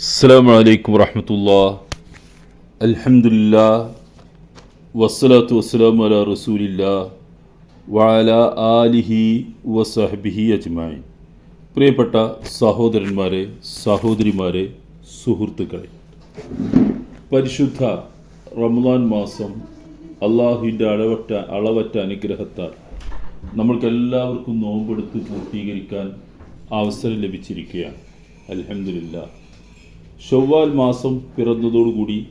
അസ്സാം വലൈക്കും വറഹമത്തുള്ള. അൽഹമുല്ല വസ്സലാത്തു വസ്സലാം അല റസൂലില്ല വാല ആലിഹി വസഹബിഹി അജ്മായി പ്രിയപ്പെട്ട സഹോദരന്മാരെ സഹോദരിമാരെ സുഹൃത്തുക്കളെ പരിശുദ്ധ റമദാൻ മാസം അള്ളാഹുവിന്റെ അളവറ്റ അളവറ്റ അനുഗ്രഹത്താൽ നമ്മൾക്കെല്ലാവർക്കും നോമ്പെടുത്ത് പൂർത്തീകരിക്കാൻ അവസരം ലഭിച്ചിരിക്കുകയാണ്. അലഹമില്ല ചൊവ്വാൽ മാസം പിറന്നതോടുകൂടി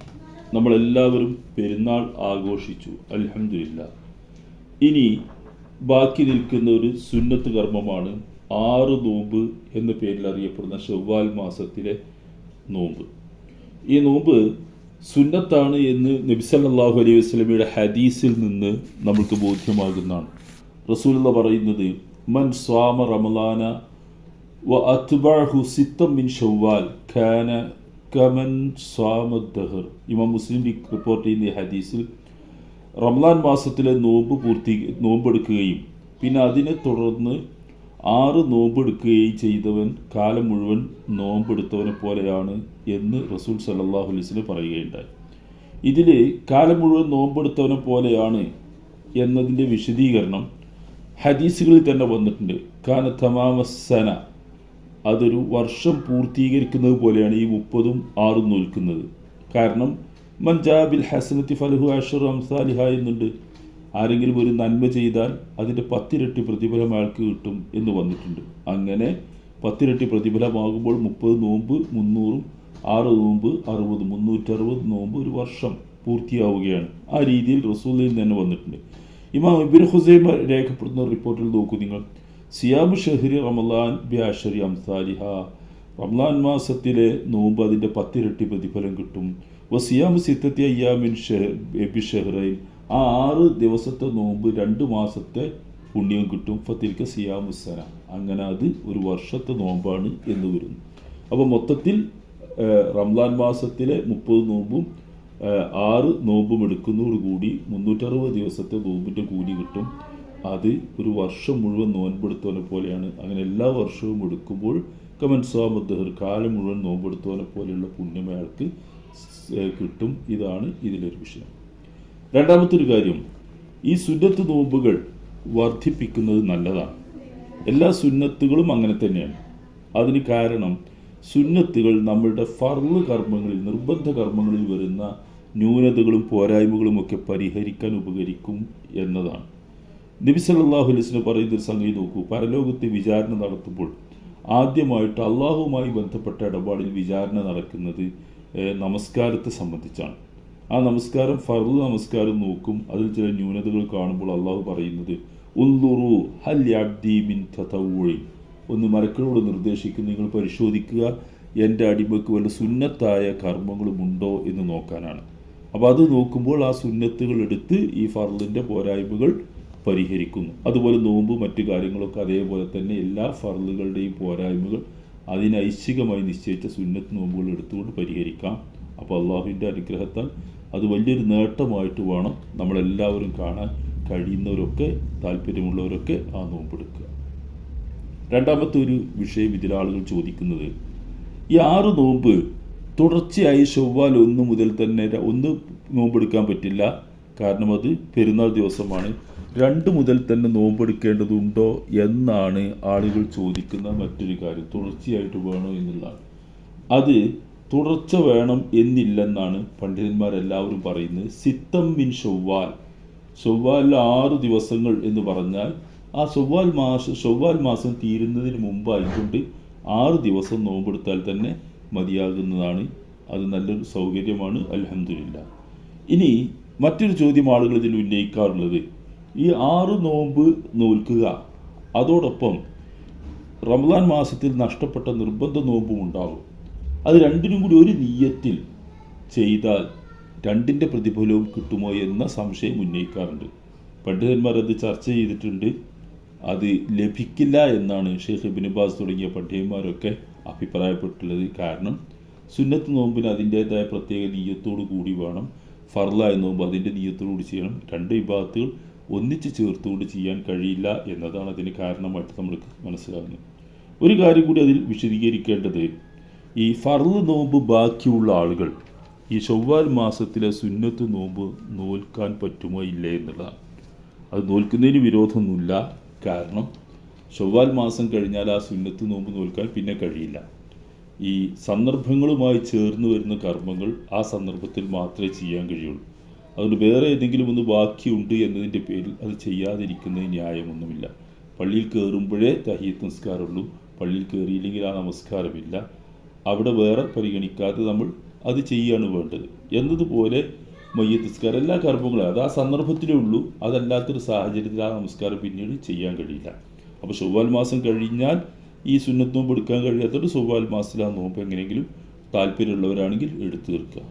നമ്മളെല്ലാവരും പെരുന്നാൾ ആഘോഷിച്ചു. അലഹമില്ല ഇനി ബാക്കി നിൽക്കുന്ന ഒരു സുന്നത്ത് കർമ്മമാണ് ആറ് നോമ്പ് എന്ന പേരിൽ അറിയപ്പെടുന്ന ഷവ്വാൽ മാസത്തിലെ നോമ്പ്. ഈ നോമ്പ് സുന്നത്താണ് എന്ന് നബിസല്ലാഹു അലൈഹി വസ്ലമിയുടെ ഹദീസിൽ നിന്ന് നമുക്ക് ബോധ്യമാകുന്നതാണ്. റസൂലുള്ള പറയുന്നത് മൻ സ്വാമ റമലാന മിൻ കമൻ ഇമാം മുസ്ലിം റിപ്പോർട്ട് ചെയ്യുന്ന ഹദീസിൽ റംലാൻ മാസത്തിലെ നോമ്പ് പൂർത്തി നോമ്പെടുക്കുകയും പിന്നെ അതിനെ തുടർന്ന് ആറ് നോമ്പെടുക്കുകയും ചെയ്തവൻ കാലം മുഴുവൻ നോമ്പെടുത്തവനെ പോലെയാണ് എന്ന് റസൂൽ സല്ലാഹു അലൈസിന് പറയുകയുണ്ടായി. ഇതിൽ കാലം മുഴുവൻ നോമ്പെടുത്തവനെ പോലെയാണ് എന്നതിന്റെ വിശദീകരണം ഹദീസുകളിൽ തന്നെ വന്നിട്ടുണ്ട്. കാന തമാമസന അതൊരു വർഷം പൂർത്തീകരിക്കുന്നത് പോലെയാണ് ഈ മുപ്പതും ആറും നോൽക്കുന്നത്. കാരണം മഞ്ചാബിൽ ഹസനത്തി ഫലഹു അഷർ അംസാലിഹ എന്നുണ്ട്. ആരെങ്കിലും ഒരു നന്മ ചെയ്താൽ അതിന്റെ പത്തിരട്ടി പ്രതിഫലം അയാൾക്ക് കിട്ടും എന്ന് വന്നിട്ടുണ്ട്. അങ്ങനെ പത്തിരട്ടി പ്രതിഫലമാകുമ്പോൾ മുപ്പത് നോമ്പ് മുന്നൂറും ആറ് നോമ്പ് അറുപത് മുന്നൂറ്ററുപത് നോമ്പ് ഒരു വർഷം പൂർത്തിയാവുകയാണ്. ആ രീതിയിൽ റസൂലിൽ തന്നെ വന്നിട്ടുണ്ട്. ഇമാം ഇബിൻ ഹുസൈമ രേഖപ്പെടുത്തുന്ന റിപ്പോർട്ടിൽ നോക്കൂ നിങ്ങൾ. സിയാബ് ഷെഹ്രി റമലാൻ ബി അഷരി അംസാലിഹ. റംലാൻ മാസത്തിലെ നോമ്പ് അതിന്റെ പത്തിരട്ടി പ്രതിഫലം കിട്ടും. വ സിയാമ് സിത്തത്തി അയ്യാമിൻ എബി ഷെഹ്റൈൻ. ആ ആറ് ദിവസത്തെ നോമ്പ് രണ്ട് മാസത്തെ പുണ്യം കിട്ടും. ഫത്തിരിക്ക സിയാമുസന അങ്ങനെ അത് ഒരു വർഷത്തെ നോമ്പാണ് എന്ന് വരുന്നു. അപ്പോൾ മൊത്തത്തിൽ റംലാൻ മാസത്തിലെ മുപ്പത് നോമ്പും ആറ് നോമ്പും എടുക്കുന്നതോടുകൂടി മുന്നൂറ്ററുപത് ദിവസത്തെ നോമ്പിന്റെ കൂലി കിട്ടും. അത് ഒരു വർഷം മുഴുവൻ നോൻപെടുത്തവനെ പോലെയാണ്. അങ്ങനെ എല്ലാ വർഷവും എടുക്കുമ്പോൾ കമൻ സ്വാമദ്ദഹർ കാലം മുഴുവൻ നോമ്പെടുത്തവനെ പോലെയുള്ള പുണ്യം അയാൾക്ക് കിട്ടും. ഇതാണ് ഇതിലൊരു വിഷയം. രണ്ടാമത്തെ ഒരു കാര്യം ഈ സുന്നത്ത് നോമ്പുകൾ വർദ്ധിപ്പിക്കുന്നത് നല്ലതാണ്. എല്ലാ സുന്നത്തുകളും അങ്ങനെ തന്നെയാണ്. അതിന് കാരണം സുന്നത്തുകൾ നമ്മളുടെ ഫർൾ കർമ്മങ്ങളിൽ നിർബന്ധ കർമ്മങ്ങളിൽ വരുന്ന ന്യൂനതകളും പോരായ്മകളും ഒക്കെ പരിഹരിക്കാൻ ഉപകരിക്കും എന്നതാണ്. നബി സല്ലാഹു അലൈസിന് പറയുന്ന ഒരു സംഗതി നോക്കൂ. പരലോകത്തെ വിചാരണ നടത്തുമ്പോൾ ആദ്യമായിട്ട് അള്ളാഹുവുമായി ബന്ധപ്പെട്ട ഇടപാടിൽ വിചാരണ നടക്കുന്നത് നമസ്കാരത്തെ സംബന്ധിച്ചാണ്. ആ നമസ്കാരം ഫർദ് നമസ്കാരം നോക്കും. അതിൽ ചില ന്യൂനതകൾ കാണുമ്പോൾ അള്ളാഹു പറയുന്നത് ഉള്ളുറു ഹൽ യാബ്ദി ഒന്ന് മരക്കളോട് നിർദ്ദേശിക്കും നിങ്ങൾ പരിശോധിക്കുക എന്റെ അടിമക്ക് വല്ല സുന്നത്തായ കർമ്മങ്ങളുമുണ്ടോ എന്ന് നോക്കാനാണ്. അപ്പോൾ അത് നോക്കുമ്പോൾ ആ സുന്നത്തുകൾ എടുത്ത് ഈ ഫർദിന്റെ പോരായ്മകൾ പരിഹരിക്കുന്നു. അതുപോലെ നോമ്പ് മറ്റു കാര്യങ്ങളൊക്കെ അതേപോലെ തന്നെ എല്ലാ ഫറലുകളുടെയും പോരായ്മകൾ അതിന് ഐച്ഛികമായി നിശ്ചയിച്ച സുന്നത്ത് നോമ്പുകൾ എടുത്തുകൊണ്ട് പരിഹരിക്കാം. അപ്പോൾ അള്ളാഹുവിന്റെ അനുഗ്രഹത്താൽ അത് വലിയൊരു നേട്ടമായിട്ട് വേണം നമ്മളെല്ലാവരും കാണാൻ കഴിയുന്നവരൊക്കെ താല്പര്യമുള്ളവരൊക്കെ ആ നോമ്പെടുക്കുക രണ്ടാമത്തെ ഒരു വിഷയം ഇതിൽ ആളുകൾ ചോദിക്കുന്നത് ഈ ആറ് നോമ്പ് തുടർച്ചയായി ചൊവ്വാൽ ഒന്ന് മുതൽ തന്നെ ഒന്ന് നോമ്പെടുക്കാൻ പറ്റില്ല. കാരണം അത് പെരുന്നാൾ ദിവസമാണ്. രണ്ട് മുതൽ തന്നെ നോമ്പെടുക്കേണ്ടതുണ്ടോ എന്നാണ് ആളുകൾ ചോദിക്കുന്ന മറ്റൊരു കാര്യം. തുടർച്ചയായിട്ട് വേണോ എന്നുള്ളതാണ്. അത് തുടർച്ച വേണം എന്നില്ലെന്നാണ് പണ്ഡിതന്മാരെല്ലാവരും പറയുന്നത്. സിത്തം മിൻ ചൊവ്വാൽ ചൊവ്വാലിൽ ആറ് ദിവസങ്ങൾ എന്ന് പറഞ്ഞാൽ ആ ചൊവ്വാൽ മാസം ചൊവ്വാൽ മാസം തീരുന്നതിന് മുമ്പായിക്കൊണ്ട് ആറ് ദിവസം നോമ്പെടുത്താൽ തന്നെ മതിയാകുന്നതാണ്. അത് നല്ലൊരു സൗകര്യമാണ്. അലഹമില്ല ഇനി മറ്റൊരു ചോദ്യം ആളുകൾ ഇതിൽ ഉന്നയിക്കാറുള്ളത്. ഈ ആറ് നോമ്പ് നോൽക്കുക. അതോടൊപ്പം റമദാൻ മാസത്തിൽ നഷ്ടപ്പെട്ട നിർബന്ധ നോമ്പും ഉണ്ടാകും. അത് രണ്ടിനും കൂടി ഒരു നീയത്തിൽ ചെയ്താൽ രണ്ടിന്റെ പ്രതിഫലവും കിട്ടുമോ എന്ന സംശയം ഉന്നയിക്കാറുണ്ട്. പണ്ഡിതന്മാർ അത് ചർച്ച ചെയ്തിട്ടുണ്ട്. അത് ലഭിക്കില്ല എന്നാണ് ഷെയ്ഖ് ബിനുബാസ് തുടങ്ങിയ പണ്ഡിതന്മാരൊക്കെ അഭിപ്രായപ്പെട്ടുള്ളത് കാരണം സുന്നത്ത് നോമ്പിന് അതിന്റേതായ പ്രത്യേക നീയത്തോടു കൂടി വേണം. ഫർലായ നോമ്പ് അതിന്റെ നീയത്തോടു ചെയ്യണം. രണ്ട് വിഭാഗത്തുകൾ ഒന്നിച്ച് ചേർത്തുകൊണ്ട് ചെയ്യാൻ കഴിയില്ല എന്നതാണ് അതിന് കാരണമായിട്ട് നമ്മൾ മനസ്സിലാകുന്നത്. ഒരു കാര്യം കൂടി അതിൽ വിശദീകരിക്കേണ്ടത് ഈ ഫർൾ നോമ്പ് ബാക്കിയുള്ള ആളുകൾ ഈ ചൊവ്വാൽ മാസത്തിലെ സുന്നത്ത് നോമ്പ് നോൽക്കാൻ പറ്റുമോ ഇല്ലേ എന്നുള്ളതാണ്. അത് നോൽക്കുന്നതിന് വിരോധമൊന്നുമില്ല. കാരണം ചൊവ്വാൽ മാസം കഴിഞ്ഞാൽ ആ സുന്നത്ത് നോമ്പ് നോൽക്കാൻ പിന്നെ കഴിയില്ല. ഈ സന്ദർഭങ്ങളുമായി ചേർന്ന് വരുന്ന കർമ്മങ്ങൾ ആ സന്ദർഭത്തിൽ മാത്രമേ ചെയ്യാൻ കഴിയുള്ളൂ. അതുകൊണ്ട് വേറെ ഏതെങ്കിലും ഒന്ന് ബാക്കിയുണ്ട് എന്നതിന്റെ പേരിൽ അത് ചെയ്യാതിരിക്കുന്നത് ന്യായമൊന്നുമില്ല. പള്ളിയിൽ കയറുമ്പോഴേ തഹീത്ത് നമസ്കാരമുള്ളൂ പള്ളിയിൽ കയറിയില്ലെങ്കിൽ ആ നമസ്കാരമില്ല. അവിടെ വേറെ പരിഗണിക്കാതെ നമ്മൾ അത് ചെയ്യുകയാണ് വേണ്ടത്. എന്നതുപോലെ മയ്യത്ത് നിസ്കാരം എല്ലാ കർമ്മങ്ങളും അത് ആ സന്ദർഭത്തിലേ ഉള്ളൂ. അതല്ലാത്തൊരു സാഹചര്യത്തിൽ ആ നമസ്കാരം പിന്നീട് ചെയ്യാൻ കഴിയില്ല. അപ്പോൾ ചൊവ്വാൽ മാസം കഴിഞ്ഞാൽ ഈ സുന്നത്ത് നോമ്പ് എടുക്കാൻ കഴിയാത്തവർ സുവാൽ മാസിലാ നോമ്പ് എങ്ങനെയെങ്കിലും താല്പര്യമുള്ളവരാണെങ്കിൽ എടുത്തു തീർക്കുക.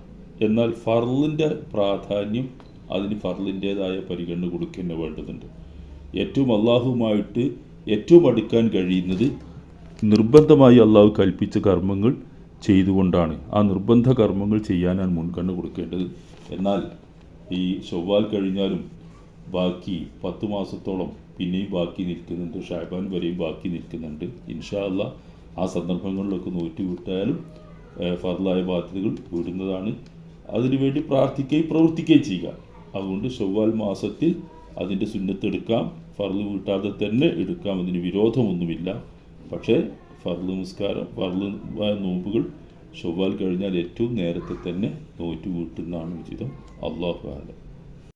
എന്നാൽ ഫർലിന്റെ പ്രാധാന്യം അതിന് ഫർലിന്റേതായ പരിഗണന കൊടുക്കുക വേണ്ടതുണ്ട്. ഏറ്റവും അള്ളാഹുമായിട്ട് ഏറ്റവും അടുക്കാൻ കഴിയുന്നത് നിർബന്ധമായി അള്ളാഹു കൽപ്പിച്ച കർമ്മങ്ങൾ ചെയ്തുകൊണ്ടാണ്. ആ നിർബന്ധ കർമ്മങ്ങൾ ചെയ്യാനാണ് മുൻഗണന കൊടുക്കേണ്ടത്. എന്നാൽ ഈ ചൊവ്വാൽ കഴിഞ്ഞാലും ബാക്കി പത്ത് മാസത്തോളം പിന്നെയും ബാക്കി നിൽക്കുന്നുണ്ട് ഷാബാൻ വരെയും ബാക്കി നിൽക്കുന്നുണ്ട്. ഇൻഷാ അല്ലാ ആ സന്ദർഭങ്ങളിലൊക്കെ നോറ്റി വിട്ടാലും ഏഹ്, ഫർലായ ബാധ്യതകൾ വിടുന്നതാണ്. അതിനുവേണ്ടി പ്രാർത്ഥിക്കുകയും പ്രവർത്തിക്കുകയും ചെയ്യുക. അതുകൊണ്ട് ചൊവ്വാൽ മാസത്തിൽ അതിന്റെ സുന്നത്തെടുക്കാം ഫർൾ വീട്ടാതെ തന്നെ എടുക്കാം അതിന് വിരോധമൊന്നുമില്ല. പക്ഷേ ഫർൾ നിസ്കാരം ഫർൾ നോമ്പുകൾ ചൊവ്വാൽ കഴിഞ്ഞാൽ ഏറ്റവും നേരത്തെ തന്നെ നോറ്റ് വീട്ടുന്നതാണ് ഉചിതം. അള്ളാഹു ആലം